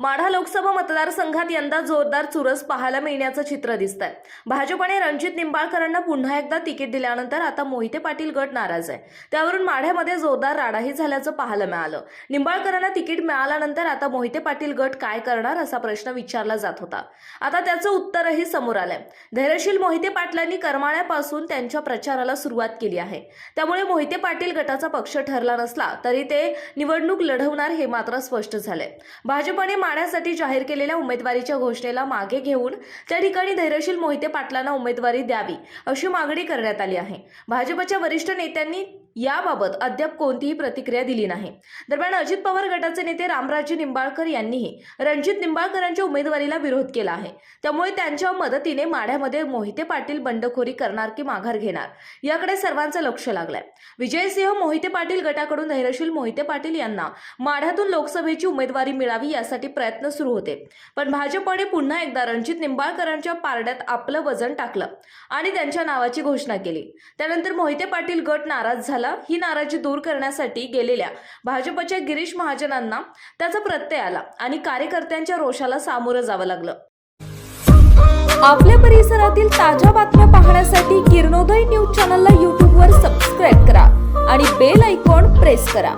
माढा लोकसभा मतदारसंघात यंदा जोरदार चुरस पाहायला मिळण्याचं चित्र दिसत आहे भाजपने रणजित निंबाळकरांना पुन्हा एकदा तिकीट दिल्यानंतर आता मोहिते पाटील गट नाराज आहे. त्यावरून माढ्यामध्ये जोरदार राडाही झाल्याचं पाहायला मिळालं. निंबाळकरांना तिकीट मिळाल्यानंतर आता मोहिते पाटील गट काय करणार असा प्रश्न विचारला जात होता. आता त्याचं उत्तरही समोर आलंय. धैर्यशील मोहिते पाटलांनी करमाळ्यापासून त्यांच्या प्रचाराला सुरुवात केली आहे. त्यामुळे मोहिते पाटील गटाचा पक्ष ठरला नसला तरी ते निवडणूक लढवणार हे मात्र स्पष्ट झालंय. भाजपने पाण्यासाठी जाहीर केलेल्या उमेदवारीच्या घोषणेला मागे घेऊन त्या ठिकाणी धैर्यशील मोहिते पाटलांना उमेदवारी द्यावी अशी मागणी करण्यात आली आहे. भाजपच्या वरिष्ठ नेत्यांनी याबाबत अद्याप कोणतीही प्रतिक्रिया दिली नाही. दरम्यान अजित पवार गटाचे नेते रामराजे निंबाळकर यांनीही रणजित निंबाळकरांच्या उमेदवारीला विरोध केला आहे. त्यामुळे त्यांच्या मदतीने माढ्यामध्ये मोहिते पाटील बंडखोरी करणार की माघार घेणार याकडे सर्वांचं लक्ष लागलंय. विजयसिंह मोहिते पाटील गटाकडून धैर्यशील मोहिते पाटील यांना माढ्यातून लोकसभेची उमेदवारी मिळावी यासाठी प्रयत्न सुरू होते. पण भाजपने पुन्हा एकदा रणजित निंबाळकरांच्या पारड्यात आपलं वजन टाकलं आणि त्यांच्या नावाची घोषणा केली. त्यानंतर मोहिते पाटील गट नाराज झाला झाला ही नाराजी दूर करण्यासाठी गेलेल्या भाजपच्या गिरीश महाजनांना त्याचा प्रत्यय आला आणि कार्यकर्त्यांच्या रोषाला सामोरं जावं लागलं. आपल्या परिसरातील ताज्या बातम्या पाहण्यासाठी किरणोदय न्यूज चॅनलला यूट्यूबवर सबस्क्राईब करा आणि बेल आयकॉन प्रेस करा.